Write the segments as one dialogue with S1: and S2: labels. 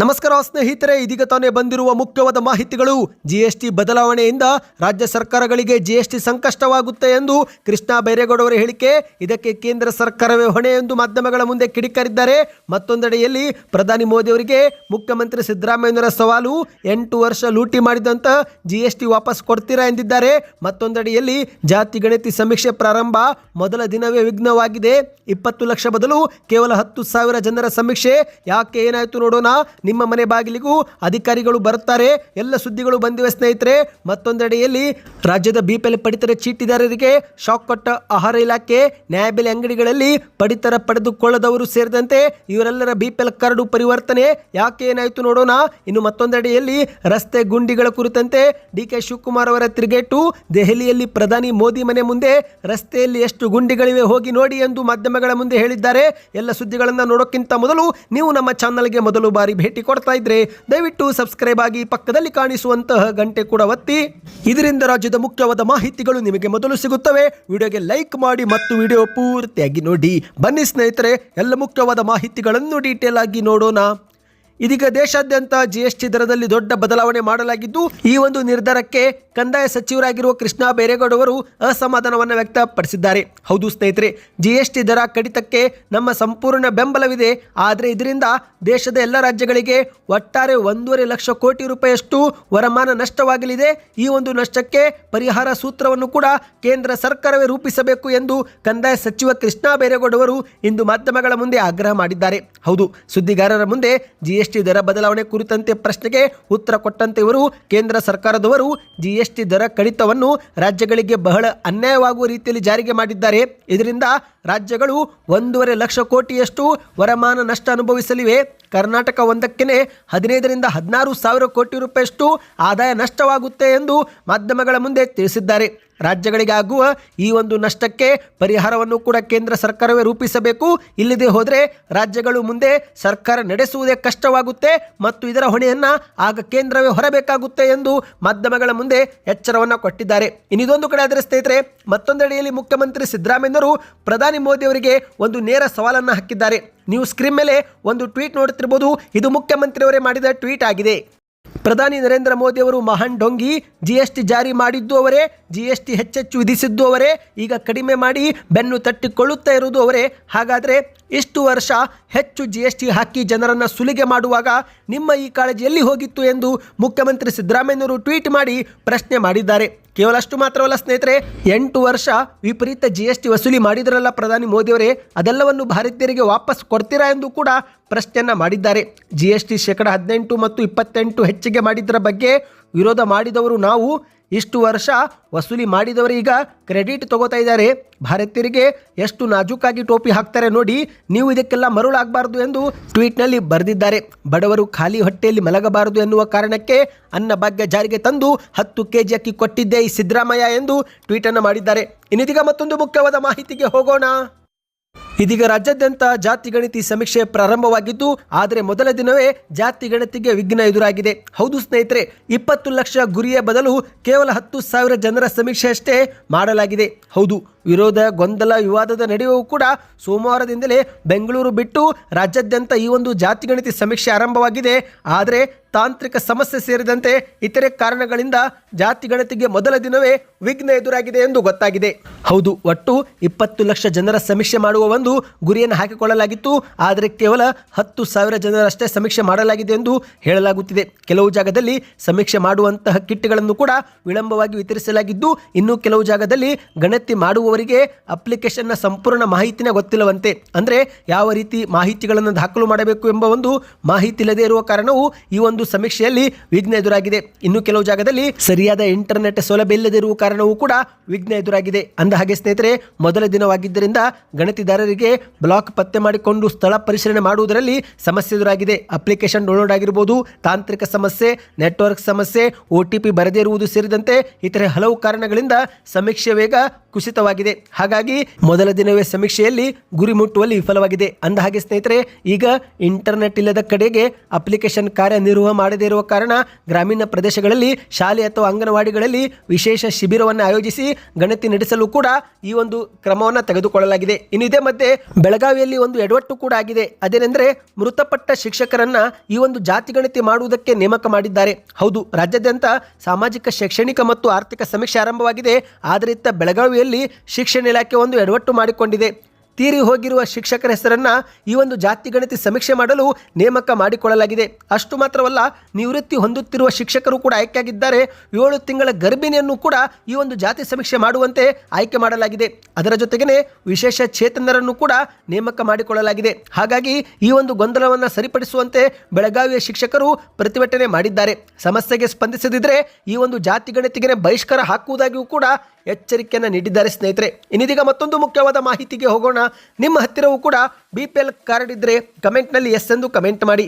S1: ನಮಸ್ಕಾರ ಸ್ನೇಹಿತರೆ, ಇದೀಗ ತಾನೇ ಬಂದಿರುವ ಮುಖ್ಯವಾದ ಮಾಹಿತಿಗಳು. ಜಿಎಸ್ಟಿ ಬದಲಾವಣೆಯಿಂದ ರಾಜ್ಯ ಸರ್ಕಾರಗಳಿಗೆ ಜಿಎಸ್ಟಿ ಸಂಕಷ್ಟವಾಗುತ್ತೆ ಎಂದು ಕೃಷ್ಣ ಬೈರೇಗೌಡ ಅವರ ಹೇಳಿಕೆ. ಇದಕ್ಕೆ ಕೇಂದ್ರ ಸರ್ಕಾರವೇ ಹೊಣೆ ಎಂದು ಮಾಧ್ಯಮಗಳ ಮುಂದೆ ಕಿಡಿಕಾರಿದ್ದಾರೆ. ಮತ್ತೊಂದೆಡೆಯಲ್ಲಿ ಪ್ರಧಾನಿ ಮೋದಿ ಅವರಿಗೆ ಮುಖ್ಯಮಂತ್ರಿ ಸಿದ್ದರಾಮಯ್ಯನವರ ಸವಾಲು, ಎಂಟು ವರ್ಷ ಲೂಟಿ ಮಾಡಿದಂತ ಜಿಎಸ್ಟಿ ವಾಪಸ್ ಕೊಡ್ತೀರಾ ಎಂದಿದ್ದಾರೆ. ಮತ್ತೊಂದೆಡೆಯಲ್ಲಿ ಜಾತಿ ಗಣತಿ ಸಮೀಕ್ಷೆ ಪ್ರಾರಂಭ, ಮೊದಲ ದಿನವೇ ವಿಘ್ನವಾಗಿದೆ. ಇಪ್ಪತ್ತು ಲಕ್ಷ ಬದಲು ಕೇವಲ ಹತ್ತು ಸಾವಿರ ಜನರ ಸಮೀಕ್ಷೆ. ಯಾಕೆ ಏನಾಯಿತು ನೋಡೋಣ. ನಿಮ್ಮ ಮನೆ ಬಾಗಿಲಿಗೂ ಅಧಿಕಾರಿಗಳು ಬರುತ್ತಾರೆ. ಎಲ್ಲ ಸುದ್ದಿಗಳು ಬಂದಿವೆ ಸ್ನೇಹಿತರೆ. ಮತ್ತೊಂದೆಡೆಯಲ್ಲಿ ರಾಜ್ಯದ ಬಿಪಿಎಲ್ ಪಡಿತರ ಚೀಟಿದಾರರಿಗೆ ಶಾಕ್ ಕೊಟ್ಟ ಆಹಾರ ಇಲಾಖೆ ನ್ಯಾಯಬೆಲೆ ಅಂಗಡಿಗಳಲ್ಲಿ ಪಡಿತರ ಪಡೆದುಕೊಳ್ಳದವರು ಸೇರಿದಂತೆ ಇವರೆಲ್ಲರ ಬಿಪಿಎಲ್ ಕಾರ್ಡು ಪರಿವರ್ತನೆ. ಯಾಕೆ ಏನಾಯಿತು ನೋಡೋಣ. ಇನ್ನು ಮತ್ತೊಂದೆಡೆಯಲ್ಲಿ ರಸ್ತೆ ಗುಂಡಿಗಳ ಕುರಿತಂತೆ ಡಿ ಕೆ ಶಿವಕುಮಾರ್ ಅವರ ತಿರುಗೇಟು. ದೆಹಲಿಯಲ್ಲಿ ಪ್ರಧಾನಿ ಮೋದಿ ಮನೆ ಮುಂದೆ ರಸ್ತೆಯಲ್ಲಿ ಎಷ್ಟು ಗುಂಡಿಗಳಿವೆ ಹೋಗಿ ನೋಡಿ ಎಂದು ಮಾಧ್ಯಮಗಳ ಮುಂದೆ ಹೇಳಿದ್ದಾರೆ. ಎಲ್ಲ ಸುದ್ದಿಗಳನ್ನು ನೋಡೋಕ್ಕಿಂತ ಮೊದಲು ನೀವು ನಮ್ಮ ಚಾನಲ್ಗೆ ಮೊದಲು ಬಾರಿ ಭೇಟಿ ಕೊಡ್ತಾ ಇದ್ರೆ ದಯವಿಟ್ಟು ಸಬ್ಸ್ಕ್ರೈಬ್ ಆಗಿ ಪಕ್ಕದಲ್ಲಿ ಕಾಣಿಸುವಂತಹ ಗಂಟೆ ಕೂಡ ಒತ್ತಿ. ಇದರಿಂದ ರಾಜ್ಯದ ಮುಖ್ಯವಾದ ಮಾಹಿತಿಗಳು ನಿಮಗೆ ಮೊದಲು ಸಿಗುತ್ತವೆ. ವಿಡಿಯೋಗೆ ಲೈಕ್ ಮಾಡಿ ಮತ್ತು ವಿಡಿಯೋ ಪೂರ್ತಿಯಾಗಿ ನೋಡಿ. ಬನ್ನಿ ಸ್ನೇಹಿತರೆ, ಎಲ್ಲ ಮುಖ್ಯವಾದ ಮಾಹಿತಿಗಳನ್ನು ಡೀಟೇಲ್ ಆಗಿ ನೋಡೋಣ. ಇದೀಗ ದೇಶಾದ್ಯಂತ ಜಿಎಸ್ಟಿ ದರದಲ್ಲಿ ದೊಡ್ಡ ಬದಲಾವಣೆ ಮಾಡಲಾಗಿದ್ದು, ಈ ಒಂದು ನಿರ್ಧಾರಕ್ಕೆ ಕಂದಾಯ ಸಚಿವರಾಗಿರುವ ಕೃಷ್ಣ ಬೈರೇಗೌಡ ಅವರು ಅಸಮಾಧಾನವನ್ನು ವ್ಯಕ್ತಪಡಿಸಿದ್ದಾರೆ. ಹೌದು ಸ್ನೇಹಿತರೆ ಜಿಎಸ್ಟಿ ದರ ಕಡಿತಕ್ಕೆ ನಮ್ಮ ಸಂಪೂರ್ಣ ಬೆಂಬಲವಿದೆ. ಆದರೆ ಇದರಿಂದ ದೇಶದ ಎಲ್ಲ ರಾಜ್ಯಗಳಿಗೆ ಒಟ್ಟಾರೆ ಒಂದೂವರೆ ಲಕ್ಷ ಕೋಟಿ ರೂಪಾಯಿಯಷ್ಟು ವರಮಾನ ನಷ್ಟವಾಗಲಿದೆ. ಈ ಒಂದು ನಷ್ಟಕ್ಕೆ ಪರಿಹಾರ ಸೂತ್ರವನ್ನು ಕೂಡ ಕೇಂದ್ರ ಸರ್ಕಾರವೇ ರೂಪಿಸಬೇಕು ಎಂದು ಕಂದಾಯ ಸಚಿವ ಕೃಷ್ಣ ಬೈರೇಗೌಡ ಅವರು ಇಂದು ಮಾಧ್ಯಮಗಳ ಮುಂದೆ ಆಗ್ರಹ ಮಾಡಿದ್ದಾರೆ. ಹೌದು, ಸುದ್ದಿಗಾರರ ಮುಂದೆ ಜಿಎಸ್ಟಿ ದರ ಬದಲಾವಣೆ ಕುರಿತಂತೆ ಪ್ರಶ್ನೆಗೆ ಉತ್ತರ ಕೊಟ್ಟಂತೆ ಇವರು ಕೇಂದ್ರ ಸರ್ಕಾರದವರು ಜಿಎಸ್ಟಿ ದರ ಕಡಿತವನ್ನು ರಾಜ್ಯಗಳಿಗೆ ಬಹಳ ಅನ್ಯಾಯವಾಗುವ ರೀತಿಯಲ್ಲಿ ಜಾರಿಗೆ ಮಾಡಿದ್ದಾರೆ. ಇದರಿಂದ ರಾಜ್ಯಗಳು ಒಂದೂವರೆ ಲಕ್ಷ ಕೋಟಿಯಷ್ಟು ವರಮಾನ ನಷ್ಟ ಅನುಭವಿಸಲಿವೆ. ಕರ್ನಾಟಕ ಒಂದಕ್ಕೇ ಹದಿನೈದರಿಂದ ಹದಿನಾರು ಸಾವಿರ ಕೋಟಿ ರೂಪಾಯಿಯಷ್ಟು ಆದಾಯ ನಷ್ಟವಾಗುತ್ತೆ ಎಂದು ಮಾಧ್ಯಮಗಳ ಮುಂದೆ ತಿಳಿಸಿದ್ದಾರೆ. ರಾಜ್ಯಗಳಿಗಾಗುವ ಈ ಒಂದು ನಷ್ಟಕ್ಕೆ ಪರಿಹಾರವನ್ನು ಕೂಡ ಕೇಂದ್ರ ಸರ್ಕಾರವೇ ರೂಪಿಸಬೇಕು. ಇಲ್ಲದೆ ಹೋದರೆ ರಾಜ್ಯಗಳು ಮುಂದೆ ಸರ್ಕಾರ ನಡೆಸುವುದೇ ಕಷ್ಟವಾಗುತ್ತೆ ಮತ್ತು ಇದರ ಹೊಣೆಯನ್ನು ಆಗ ಕೇಂದ್ರವೇ ಹೊರಬೇಕಾಗುತ್ತೆ ಎಂದು ಮಾಧ್ಯಮಗಳ ಮುಂದೆ ಎಚ್ಚರವನ್ನು ಕೊಟ್ಟಿದ್ದಾರೆ. ಇನ್ನಿದೊಂದು ಕಡೆ ಆದರೆ ಸ್ನೇಹಿತರೆ, ಮತ್ತೊಂದೆಡೆಯಲ್ಲಿ ಮುಖ್ಯಮಂತ್ರಿ ಸಿದ್ದರಾಮಯ್ಯನವರು ಪ್ರಧಾನಿ ಮೋದಿ ಅವರಿಗೆ ಒಂದು ನೇರ ಸವಾಲನ್ನು ಹಾಕಿದ್ದಾರೆ. ನೀವು ಸ್ಕ್ರೀನ್ ಮೇಲೆ ಒಂದು ಟ್ವೀಟ್ ನೋಡುತ್ತಿರಬಹುದು. ಇದು ಮುಖ್ಯಮಂತ್ರಿಯವರೇ ಮಾಡಿದ ಟ್ವೀಟ್ ಆಗಿದೆ. ಪ್ರಧಾನಿ ನರೇಂದ್ರ ಮೋದಿ ಅವರು ಮಹಾನ್ ಡೊಂಗಿ ಜಿ ಎಸ್ ಟಿ ಜಾರಿ ಮಾಡಿದ್ದು ಅವರೇ ಜಿ ಎಸ್ ಟಿ ಹೆಚ್ಚೆಚ್ಚು ವಿಧಿಸಿದ್ದು ಅವರೇ, ಈಗ ಕಡಿಮೆ ಮಾಡಿ ಬೆನ್ನು ತಟ್ಟಿಕೊಳ್ಳುತ್ತಾ ಇರುವುದು ಅವರೇ. ಹಾಗಾದರೆ ಇಷ್ಟು ವರ್ಷ ಹೆಚ್ಚು ಜಿ ಎಸ್ ಟಿ ಹಾಕಿ ಜನರನ್ನು ಸುಲಿಗೆ ಮಾಡುವಾಗ ನಿಮ್ಮ ಈ ಕಾಳಜಿ ಎಲ್ಲಿ ಹೋಗಿತ್ತು ಎಂದು ಮುಖ್ಯಮಂತ್ರಿ ಸಿದ್ದರಾಮಯ್ಯನವರು ಟ್ವೀಟ್ ಮಾಡಿ ಪ್ರಶ್ನೆ ಮಾಡಿದ್ದಾರೆ. ಕೇವಲ ಅಷ್ಟು ಮಾತ್ರವಲ್ಲ ಸ್ನೇಹಿತರೆ, ಎಂಟು ವರ್ಷ ವಿಪರೀತ ಜಿ ಎಸ್ ಟಿ ವಸೂಲಿ ಮಾಡಿದ್ರಲ್ಲ ಪ್ರಧಾನಿ ಮೋದಿಯವರೇ, ಅದೆಲ್ಲವನ್ನು ಭಾರತೀಯರಿಗೆ ವಾಪಸ್ ಕೊಡ್ತೀರಾ ಎಂದು ಕೂಡ ಪ್ರಶ್ನೆಯನ್ನು ಮಾಡಿದ್ದಾರೆ. ಜಿ ಎಸ್ ಟಿ ಶೇಕಡ ಹದಿನೆಂಟು ಮತ್ತು ಇಪ್ಪತ್ತೆಂಟು ಹೆಚ್ಚಿಗೆ ಮಾಡಿದ್ದರ ಬಗ್ಗೆ ವಿರೋಧ ಮಾಡಿದವರು ನಾವು. ಇಷ್ಟು ವರ್ಷ ವಸೂಲಿ ಮಾಡಿದವರು ಈಗ ಕ್ರೆಡಿಟ್ ತಗೋತಾ ಇದ್ದಾರೆ. ಭಾರತೀಯರಿಗೆ ಎಷ್ಟು ನಾಜೂಕಾಗಿ ಟೋಪಿ ಹಾಕ್ತಾರೆ ನೋಡಿ ನೀವು ಇದಕ್ಕೆಲ್ಲ ಮರುಳಾಗಬಾರದು ಎಂದು ಟ್ವೀಟ್ನಲ್ಲಿ ಬರೆದಿದ್ದಾರೆ. ಬಡವರು ಖಾಲಿ ಹೊಟ್ಟೆಯಲ್ಲಿ ಮಲಗಬಾರದು ಎನ್ನುವ ಕಾರಣಕ್ಕೆ ಅನ್ನ ಭಾಗ್ಯ ಜಾರಿಗೆ ತಂದು ಹತ್ತು ಕೆ ಜಿ ಅಕ್ಕಿ ಕೊಟ್ಟಿದ್ದೆ ಈ ಸಿದ್ದರಾಮಯ್ಯ ಎಂದು ಟ್ವೀಟನ್ನು ಮಾಡಿದ್ದಾರೆ. ಇನ್ನಿದೀಗ ಮತ್ತೊಂದು ಮುಖ್ಯವಾದ ಮಾಹಿತಿಗೆ ಹೋಗೋಣ. ಇದೀಗ ರಾಜ್ಯಾದ್ಯಂತ ಜಾತಿ ಗಣತಿ ಸಮೀಕ್ಷೆ ಪ್ರಾರಂಭವಾಗಿದ್ದು, ಆದರೆ ಮೊದಲ ದಿನವೇ ಜಾತಿ ಗಣತಿಗೆ ವಿಘ್ನ ಎದುರಾಗಿದೆ. ಹೌದು ಸ್ನೇಹಿತರೆ, ಇಪ್ಪತ್ತು ಲಕ್ಷ ಗುರಿಯ ಬದಲು ಕೇವಲ ಹತ್ತು ಸಾವಿರ ಜನರ ಸಮೀಕ್ಷೆ ಅಷ್ಟೇ ಮಾಡಲಾಗಿದೆ. ಹೌದು ವಿರೋಧ, ಗೊಂದಲ, ವಿವಾದದ ನಡುವೆಯೂ ಕೂಡ ಸೋಮವಾರದಿಂದಲೇ ಬೆಂಗಳೂರು ಬಿಟ್ಟು ರಾಜ್ಯಾದ್ಯಂತ ಈ ಒಂದು ಜಾತಿ ಗಣತಿ ಸಮೀಕ್ಷೆ ಆರಂಭವಾಗಿದೆ. ಆದರೆ ತಾಂತ್ರಿಕ ಸಮಸ್ಯೆ ಸೇರಿದಂತೆ ಇತರೆ ಕಾರಣಗಳಿಂದ ಜಾತಿ ಗಣತಿಗೆ ಮೊದಲ ದಿನವೇ ವಿಘ್ನ ಎದುರಾಗಿದೆ ಎಂದು ಗೊತ್ತಾಗಿದೆ. ಹೌದು, ಒಟ್ಟು ಇಪ್ಪತ್ತು ಲಕ್ಷ ಜನರ ಸಮೀಕ್ಷೆ ಮಾಡುವ ಒಂದು ಗುರಿಯನ್ನು ಹಾಕಿಕೊಳ್ಳಲಾಗಿತ್ತು. ಆದರೆ ಕೇವಲ ಹತ್ತು ಸಾವಿರ ಜನರಷ್ಟೇ ಸಮೀಕ್ಷೆ ಮಾಡಲಾಗಿದೆ ಎಂದು ಹೇಳಲಾಗುತ್ತಿದೆ. ಕೆಲವು ಜಾಗದಲ್ಲಿ ಸಮೀಕ್ಷೆ ಮಾಡುವಂತಹ ಕಿಟ್ಗಳನ್ನು ಕೂಡ ವಿಳಂಬವಾಗಿ ವಿತರಿಸಲಾಗಿದ್ದು, ಇನ್ನು ಕೆಲವು ಜಾಗದಲ್ಲಿ ಗಣತಿ ಮಾಡುವವರಿಗೆ ಅಪ್ಲಿಕೇಶನ್ನ ಸಂಪೂರ್ಣ ಮಾಹಿತಿನ ಗೊತ್ತಿಲ್ಲವಂತೆ. ಅಂದರೆ ಯಾವ ರೀತಿ ಮಾಹಿತಿಗಳನ್ನು ದಾಖಲು ಮಾಡಬೇಕು ಎಂಬ ಒಂದು ಮಾಹಿತಿ ಇಲ್ಲದೆ ಇರುವ ಕಾರಣವು ಈ ಒಂದು ಸಮೀಕ್ಷೆಯಲ್ಲಿ ವಿಘ್ನ ಎದುರಾಗಿದೆ. ಇನ್ನು ಕೆಲವು ಜಾಗದಲ್ಲಿ ಸರಿಯಾದ ಇಂಟರ್ನೆಟ್ ಸೌಲಭ್ಯ ಇಲ್ಲದೆ ಇರುವ ಕಾರಣವೂ ಕೂಡ ವಿಘ್ನ ಎದುರಾಗಿದೆ. ಅಂದ ಹಾಗೆ ಸ್ನೇಹಿತರೆ, ಮೊದಲ ದಿನವಾಗಿದ್ದರಿಂದ ಗಣತಿದಾರರಿಗೆ ಬ್ಲಾಕ್ ಪತ್ತೆ ಮಾಡಿಕೊಂಡು ಸ್ಥಳ ಪರಿಶೀಲನೆ ಮಾಡುವುದರಲ್ಲಿ ಸಮಸ್ಯೆ ಎದುರಾಗಿದೆ. ಅಪ್ಲಿಕೇಶನ್ ಡೌನ್ಲೋಡ್ ಆಗಿರಬಹುದು ತಾಂತ್ರಿಕ ಸಮಸ್ಯೆ, ನೆಟ್ವರ್ಕ್ ಸಮಸ್ಯೆ, ಒ ಟಿ ಬರದೇ ಇರುವುದು ಸೇರಿದಂತೆ ಇತರೆ ಹಲವು ಕಾರಣಗಳಿಂದ ಸಮೀಕ್ಷೆ ವೇಗ ಕುಸಿತವಾಗಿದೆ. ಹಾಗಾಗಿ ಮೊದಲ ದಿನವೇ ಸಮೀಕ್ಷೆಯಲ್ಲಿ ಗುರಿ ಮುಟ್ಟುವಲ್ಲಿ ವಿಫಲವಾಗಿದೆ. ಅಂದ ಹಾಗೆ ಸ್ನೇಹಿತರೆ, ಈಗ ಇಂಟರ್ನೆಟ್ ಇಲ್ಲದ ಕಡೆಗೆ ಅಪ್ಲಿಕೇಶನ್ ಕಾರ್ಯನಿರ್ವಹ ಮಾಡದೇ ಇರುವ ಕಾರಣ ಗ್ರಾಮೀಣ ಪ್ರದೇಶಗಳಲ್ಲಿ ಶಾಲೆ ಅಥವಾ ಅಂಗನವಾಡಿಗಳಲ್ಲಿ ವಿಶೇಷ ಶಿಬಿರವನ್ನು ಆಯೋಜಿಸಿ ಗಣತಿ ನಡೆಸಲು ಕೂಡ ಈ ಒಂದು ಕ್ರಮವನ್ನು ತೆಗೆದುಕೊಳ್ಳಲಾಗಿದೆ. ಇನ್ನು ಇದೇ ಮಧ್ಯೆ ಬೆಳಗಾವಿಯಲ್ಲಿ ಒಂದು ಎಡವಟ್ಟು ಕೂಡ ಆಗಿದೆ. ಅದೇನೆಂದರೆ ಮೃತಪಟ್ಟ ಶಿಕ್ಷಕರನ್ನ ಈ ಒಂದು ಜಾತಿ ಗಣತಿ ಮಾಡುವುದಕ್ಕೆ ನೇಮಕ ಮಾಡಿದ್ದಾರೆ. ಹೌದು, ರಾಜ್ಯಾದ್ಯಂತ ಸಾಮಾಜಿಕ ಶೈಕ್ಷಣಿಕ ಮತ್ತು ಆರ್ಥಿಕ ಸಮೀಕ್ಷೆ ಆರಂಭವಾಗಿದೆ. ಇತ್ತ ಬೆಳಗಾವಿಯಲ್ಲಿ ಶಿಕ್ಷಣ ಇಲಾಖೆ ಒಂದು ಎಡವಟ್ಟು ಮಾಡಿಕೊಂಡಿದೆ. ತೀರಿ ಹೋಗಿರುವ ಶಿಕ್ಷಕರ ಹೆಸರನ್ನು ಈ ಒಂದು ಜಾತಿ ಗಣತಿ ಸಮೀಕ್ಷೆ ಮಾಡಲು ನೇಮಕ ಮಾಡಿಕೊಳ್ಳಲಾಗಿದೆ. ಅಷ್ಟು ಮಾತ್ರವಲ್ಲ, ನಿವೃತ್ತಿ ಹೊಂದುತ್ತಿರುವ ಶಿಕ್ಷಕರು ಕೂಡ ಆಯ್ಕೆಯಾಗಿದ್ದಾರೆ. ಏಳು ತಿಂಗಳ ಗರ್ಭಿಣಿಯನ್ನು ಕೂಡ ಈ ಒಂದು ಜಾತಿ ಸಮೀಕ್ಷೆ ಮಾಡುವಂತೆ ಆಯ್ಕೆ ಮಾಡಲಾಗಿದೆ. ಅದರ ಜೊತೆಗೇ ವಿಶೇಷ ಚೇತನರನ್ನು ಕೂಡ ನೇಮಕ ಮಾಡಿಕೊಳ್ಳಲಾಗಿದೆ. ಹಾಗಾಗಿ ಈ ಒಂದು ಗೊಂದಲವನ್ನು ಸರಿಪಡಿಸುವಂತೆ ಬೆಳಗಾವಿಯ ಶಿಕ್ಷಕರು ಪ್ರತಿಭಟನೆ ಮಾಡಿದ್ದಾರೆ. ಸಮಸ್ಯೆಗೆ ಸ್ಪಂದಿಸದಿದ್ದರೆ ಈ ಒಂದು ಜಾತಿ ಗಣತಿಗೆ ಬಹಿಷ್ಕಾರ ಹಾಕುವುದಾಗಿಯೂ ಕೂಡ ಎಚ್ಚರಿಕೆಯನ್ನು ನೀಡಿದ್ದಾರೆ ಸ್ನೇಹಿತರೆ. ಇನ್ನಿದೀಗ ಮತ್ತೊಂದು ಮುಖ್ಯವಾದ ಮಾಹಿತಿಗೆ ಹೋಗೋಣ. ನಿಮ್ಮ ಹತ್ತಿರವೂ ಕೂಡ ಬಿ ಪಿ ಎಲ್ ಕಾರ್ಡ್ ಇದ್ದರೆ ಕಮೆಂಟ್ನಲ್ಲಿ ಎಸ್ ಎಂದು ಕಮೆಂಟ್ ಮಾಡಿ.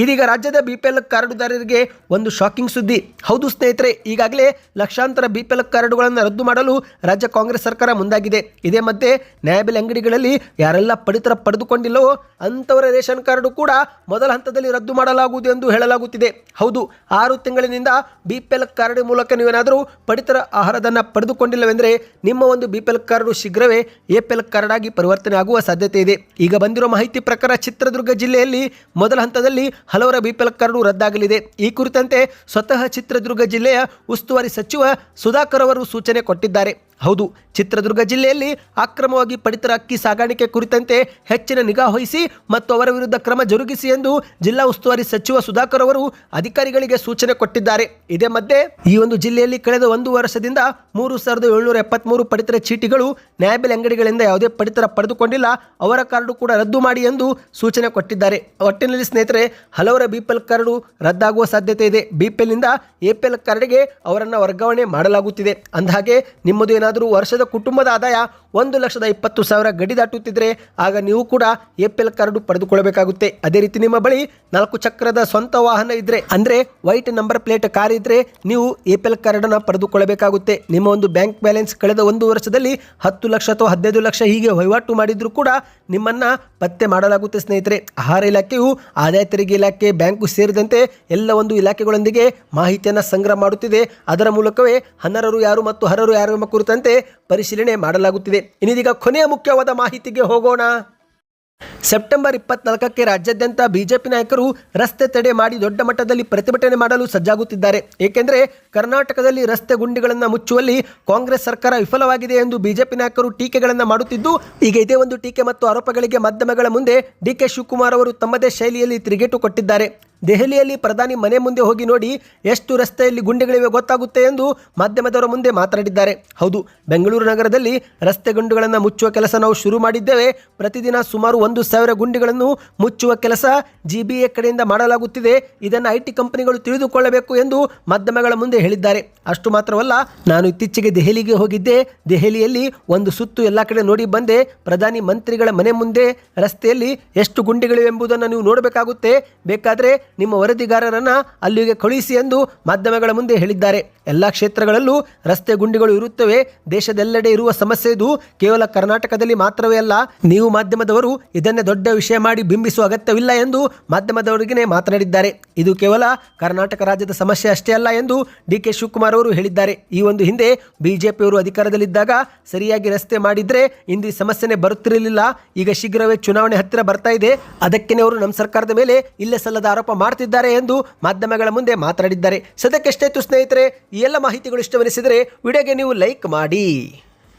S1: ಇದೀಗ ರಾಜ್ಯದ ಬಿ ಪಿ ಎಲ್ ಕಾರ್ಡುದಾರರಿಗೆ ಒಂದು ಶಾಕಿಂಗ್ ಸುದ್ದಿ. ಹೌದು ಸ್ನೇಹಿತರೆ, ಈಗಾಗಲೇ ಲಕ್ಷಾಂತರ ಬಿ ಪಿ ಎಲ್ ಕಾರ್ಡುಗಳನ್ನು ರದ್ದು ಮಾಡಲು ರಾಜ್ಯ ಕಾಂಗ್ರೆಸ್ ಸರ್ಕಾರ ಮುಂದಾಗಿದೆ. ಇದೇ ಮಧ್ಯೆ ನ್ಯಾಯಬೆಲೆ ಅಂಗಡಿಗಳಲ್ಲಿ ಯಾರೆಲ್ಲ ಪಡಿತರ ಪಡೆದುಕೊಂಡಿಲ್ಲವೋ ಅಂಥವರ ರೇಷನ್ ಕಾರ್ಡು ಕೂಡ ಮೊದಲ ಹಂತದಲ್ಲಿ ರದ್ದು ಮಾಡಲಾಗುವುದು ಎಂದು ಹೇಳಲಾಗುತ್ತಿದೆ. ಹೌದು, ಆರು ತಿಂಗಳಿನಿಂದ ಬಿ ಪಿ ಎಲ್ ಕಾರ್ಡ್ ಮೂಲಕ ನೀವೇನಾದರೂ ಪಡಿತರ ಆಹಾರದನ್ನು ಪಡೆದುಕೊಂಡಿಲ್ಲವೆಂದರೆ ನಿಮ್ಮ ಒಂದು ಬಿ ಪಿ ಎಲ್ ಕಾರ್ಡು ಶೀಘ್ರವೇ ಎ ಪಿ ಎಲ್ ಕಾರ್ಡ್ ಆಗಿ ಪರಿವರ್ತನೆ ಆಗುವ ಸಾಧ್ಯತೆ ಇದೆ. ಈಗ ಬಂದಿರೋ ಮಾಹಿತಿ ಪ್ರಕಾರ ಚಿತ್ರದುರ್ಗ ಜಿಲ್ಲೆಯಲ್ಲಿ ಮೊದಲ ಹಂತದಲ್ಲಿ ಹಲವರ ಬಿ ಪಿ ಎಲ್ ಕಾರ್ಡು ರದ್ದಾಗಲಿದೆ. ಈ ಕುರಿತಂತೆ ಸ್ವತಃ ಚಿತ್ರದುರ್ಗ ಜಿಲ್ಲೆಯ ಉಸ್ತುವಾರಿ ಸಚಿವ ಸುಧಾಕರ್ ಅವರು ಸೂಚನೆ ಕೊಟ್ಟಿದ್ದಾರೆ. ಹೌದು, ಚಿತ್ರದುರ್ಗ ಜಿಲ್ಲೆಯಲ್ಲಿ ಅಕ್ರಮವಾಗಿ ಪಡಿತರ ಅಕ್ಕಿ ಸಾಗಾಣಿಕೆ ಕುರಿತಂತೆ ಹೆಚ್ಚಿನ ನಿಗಾ ವಹಿಸಿ ಮತ್ತು ಅವರ ವಿರುದ್ಧ ಕ್ರಮ ಜರುಗಿಸಿ ಎಂದು ಜಿಲ್ಲಾ ಉಸ್ತುವಾರಿ ಸಚಿವ ಸುಧಾಕರ್ ಅವರು ಅಧಿಕಾರಿಗಳಿಗೆ ಸೂಚನೆ ಕೊಟ್ಟಿದ್ದಾರೆ. ಇದೇ ಮಧ್ಯೆ ಈ ಒಂದು ಜಿಲ್ಲೆಯಲ್ಲಿ ಕಳೆದ ಒಂದು ವರ್ಷದಿಂದ ಮೂರು ಸಾವಿರದ ಏಳ್ನೂರ ಎಪ್ಪತ್ಮೂರು ಪಡಿತರ ಚೀಟಿಗಳು ನ್ಯಾಯಬೆಲೆ ಅಂಗಡಿಗಳಿಂದ ಯಾವುದೇ ಪಡಿತರ ಪಡೆದುಕೊಂಡಿಲ್ಲ. ಅವರ ಕಾರ್ಡು ಕೂಡ ರದ್ದು ಮಾಡಿ ಎಂದು ಸೂಚನೆ ಕೊಟ್ಟಿದ್ದಾರೆ. ಒಟ್ಟಿನಲ್ಲಿ ಸ್ನೇಹಿತರೆ, ಹಲವರ ಬಿ ಪಿ ಎಲ್ ಕಾರ್ಡು ರದ್ದಾಗುವ ಸಾಧ್ಯತೆ ಇದೆ. ಬಿ ಪಿ ಎಲ್ನಿಂದ ಎ ಪಿ ಎಲ್ ಕಾರ್ಡ್ಗೆ ಅವರನ್ನು ವರ್ಗಾವಣೆ ಮಾಡಲಾಗುತ್ತಿದೆ. ಅಂದಹಾಗೆ, ನಿಮ್ಮದು ಏನಾದರೂ ವರ್ಷದ ಕುಟುಂಬದ ಆದಾಯ ಒಂದು ಲಕ್ಷದ ಇಪ್ಪತ್ತು ಸಾವಿರ ಗಡಿ ದಾಟುತ್ತಿದ್ದರೆ ಆಗ ನೀವು ಕೂಡ ಎ ಪಿ ಎಲ್ ಕಾರ್ಡು ಪಡೆದುಕೊಳ್ಳಬೇಕಾಗುತ್ತೆ. ಅದೇ ರೀತಿ ನಿಮ್ಮ ಬಳಿ ನಾಲ್ಕು ಚಕ್ರದ ಸ್ವಂತ ವಾಹನ ಇದ್ದರೆ ಅಂದರೆ ವೈಟ್ ನಂಬರ್ ಪ್ಲೇಟ್ ಕಾರ್ ಇದ್ದರೆ ನೀವು ಎ ಪಿ ಎಲ್ ಕಾರ್ಡನ್ನು ಪಡೆದುಕೊಳ್ಳಬೇಕಾಗುತ್ತೆ. ನಿಮ್ಮ ಒಂದು ಬ್ಯಾಂಕ್ ಬ್ಯಾಲೆನ್ಸ್ ಕಳೆದ ಒಂದು ವರ್ಷದಲ್ಲಿ ಹತ್ತು ಲಕ್ಷ ಅಥವಾ ಹದಿನೈದು ಲಕ್ಷ ಹೀಗೆ ವಹಿವಾಟು ಮಾಡಿದರೂ ಕೂಡ ನಿಮ್ಮನ್ನು ಪತ್ತೆ ಮಾಡಲಾಗುತ್ತೆ ಸ್ನೇಹಿತರೆ. ಆಹಾರ ಇಲಾಖೆಯು ಆದಾಯ ತೆರಿಗೆ ಇಲಾಖೆ, ಬ್ಯಾಂಕು ಸೇರಿದಂತೆ ಎಲ್ಲ ಒಂದು ಇಲಾಖೆಗಳೊಂದಿಗೆ ಮಾಹಿತಿಯನ್ನು ಸಂಗ್ರಹ ಮಾಡುತ್ತಿದೆ. ಅದರ ಮೂಲಕವೇ ಅನರ್ಹರು ಯಾರು ಮತ್ತು ಹರರು ಯಾರು ಎಂಬ ಕುರಿತಂತೆ ಪರಿಶೀಲನೆ ಮಾಡಲಾಗುತ್ತಿದೆ. ಇನ್ನಿದೀಗ ಕೊನೆಯ ಮುಖ್ಯವಾದ ಮಾಹಿತಿಗೆ ಹೋಗೋಣ. ಸೆಪ್ಟೆಂಬರ್ ಇಪ್ಪತ್ನಾಲ್ಕಕ್ಕೆ ರಾಜ್ಯಾದ್ಯಂತ ಬಿಜೆಪಿ ನಾಯಕರು ರಸ್ತೆ ತಡೆ ಮಾಡಿ ದೊಡ್ಡ ಮಟ್ಟದಲ್ಲಿ ಪ್ರತಿಭಟನೆ ಮಾಡಲು ಸಜ್ಜಾಗುತ್ತಿದ್ದಾರೆ. ಏಕೆಂದರೆ ಕರ್ನಾಟಕದಲ್ಲಿ ರಸ್ತೆ ಗುಂಡಿಗಳನ್ನು ಮುಚ್ಚುವಲ್ಲಿ ಕಾಂಗ್ರೆಸ್ ಸರ್ಕಾರ ವಿಫಲವಾಗಿದೆ ಎಂದು ಬಿಜೆಪಿ ನಾಯಕರು ಟೀಕೆಗಳನ್ನು ಮಾಡುತ್ತಿದ್ದು, ಈಗ ಇದೇ ಒಂದು ಟೀಕೆ ಮತ್ತು ಆರೋಪಗಳಿಗೆ ಮಾಧ್ಯಮಗಳ ಮುಂದೆ ಡಿ ಕೆ ಶಿವಕುಮಾರ್ ಅವರು ತಮ್ಮದೇ ಶೈಲಿಯಲ್ಲಿ ತಿರುಗೇಟು ಕೊಟ್ಟಿದ್ದಾರೆ. ದೆಹಲಿಯಲ್ಲಿ ಪ್ರಧಾನಿ ಮನೆ ಮುಂದೆ ಹೋಗಿ ನೋಡಿ ಎಷ್ಟು ರಸ್ತೆಯಲ್ಲಿ ಗುಂಡಿಗಳಿವೆ ಗೊತ್ತಾಗುತ್ತೆ ಎಂದು ಮಾಧ್ಯಮದವರ ಮುಂದೆ ಮಾತನಾಡಿದ್ದಾರೆ. ಹೌದು, ಬೆಂಗಳೂರು ನಗರದಲ್ಲಿ ರಸ್ತೆ ಗುಂಡಿಗಳನ್ನು ಮುಚ್ಚುವ ಕೆಲಸ ನಾವು ಶುರು ಮಾಡಿದ್ದೇವೆ. ಪ್ರತಿದಿನ ಸುಮಾರು ಒಂದು ಸಾವಿರ ಗುಂಡಿಗಳನ್ನು ಮುಚ್ಚುವ ಕೆಲಸ ಜಿ ಕಡೆಯಿಂದ ಮಾಡಲಾಗುತ್ತಿದೆ. ಇದನ್ನು ಐ ಕಂಪನಿಗಳು ತಿಳಿದುಕೊಳ್ಳಬೇಕು ಎಂದು ಮಾಧ್ಯಮಗಳ ಮುಂದೆ ಹೇಳಿದ್ದಾರೆ. ಅಷ್ಟು ಮಾತ್ರವಲ್ಲ, ನಾನು ಇತ್ತೀಚೆಗೆ ದೆಹಲಿಗೆ ಹೋಗಿದ್ದೆ. ದೆಹಲಿಯಲ್ಲಿ ಒಂದು ಸುತ್ತು ಎಲ್ಲ ಕಡೆ ನೋಡಿ ಬಂದೆ. ಪ್ರಧಾನಿ ಮಂತ್ರಿಗಳ ಮನೆ ಮುಂದೆ ರಸ್ತೆಯಲ್ಲಿ ಎಷ್ಟು ಗುಂಡಿಗಳಿವೆ ಎಂಬುದನ್ನು ನೀವು ನೋಡಬೇಕಾಗುತ್ತೆ. ಬೇಕಾದರೆ ನಿಮ್ಮ ವರದಿಗಾರರನ್ನ ಅಲ್ಲಿಗೆ ಕಳುಹಿಸಿ ಎಂದು ಮಾಧ್ಯಮಗಳ ಮುಂದೆ ಹೇಳಿದ್ದಾರೆ. ಎಲ್ಲ ಕ್ಷೇತ್ರಗಳಲ್ಲೂ ರಸ್ತೆ ಗುಂಡಿಗಳು ಇರುತ್ತವೆ. ದೇಶದೆಲ್ಲೆಡೆ ಇರುವ ಸಮಸ್ಯೆ ಇದು. ಕೇವಲ ಕರ್ನಾಟಕದಲ್ಲಿ ಮಾತ್ರವೇ ಅಲ್ಲ, ನೀವು ಮಾಧ್ಯಮದವರು ಇದನ್ನೇ ದೊಡ್ಡ ವಿಷಯ ಮಾಡಿ ಬಿಂಬಿಸುವ ಅಗತ್ಯವಿಲ್ಲ ಎಂದು ಮಾಧ್ಯಮದವರಿಗೆ ಮಾತನಾಡಿದ್ದಾರೆ. ಇದು ಕೇವಲ ಕರ್ನಾಟಕ ರಾಜ್ಯದ ಸಮಸ್ಯೆ ಅಷ್ಟೇ ಅಲ್ಲ ಎಂದು ಡಿ ಕೆ ಶಿವಕುಮಾರ್ ಅವರು ಹೇಳಿದ್ದಾರೆ. ಈ ಒಂದು ಹಿಂದೆ ಬಿಜೆಪಿಯವರು ಅಧಿಕಾರದಲ್ಲಿದ್ದಾಗ ಸರಿಯಾಗಿ ರಸ್ತೆ ಮಾಡಿದ್ರೆ ಇಂದು ಈ ಸಮಸ್ಯೆನೇ ಬರುತ್ತಿರಲಿಲ್ಲ. ಈಗ ಶೀಘ್ರವೇ ಚುನಾವಣೆ ಹತ್ತಿರ ಬರ್ತಾ ಇದೆ. ಅದಕ್ಕೇನೆ ಅವರು ನಮ್ಮ ಸರ್ಕಾರದ ಮೇಲೆ ಇಲ್ಲೇ ಸಲ್ಲದ ಆರೋಪ ಮಾಡ್ತಿದ್ದಾರೆ ಎಂದು ಮಾಧ್ಯಮಗಳ ಮುಂದೆ ಮಾತನಾಡಿದ್ದಾರೆ. ಸದ್ಯಕ್ಕೆ ಸ್ನೇಹಿತರೆ, ಈ ಎಲ್ಲ ಮಾಹಿತಿಗಳು ಇಷ್ಟವೆನಿಸಿದರೆ ವಿಡಿಯೋಗೆ ನೀವು ಲೈಕ್ ಮಾಡಿ.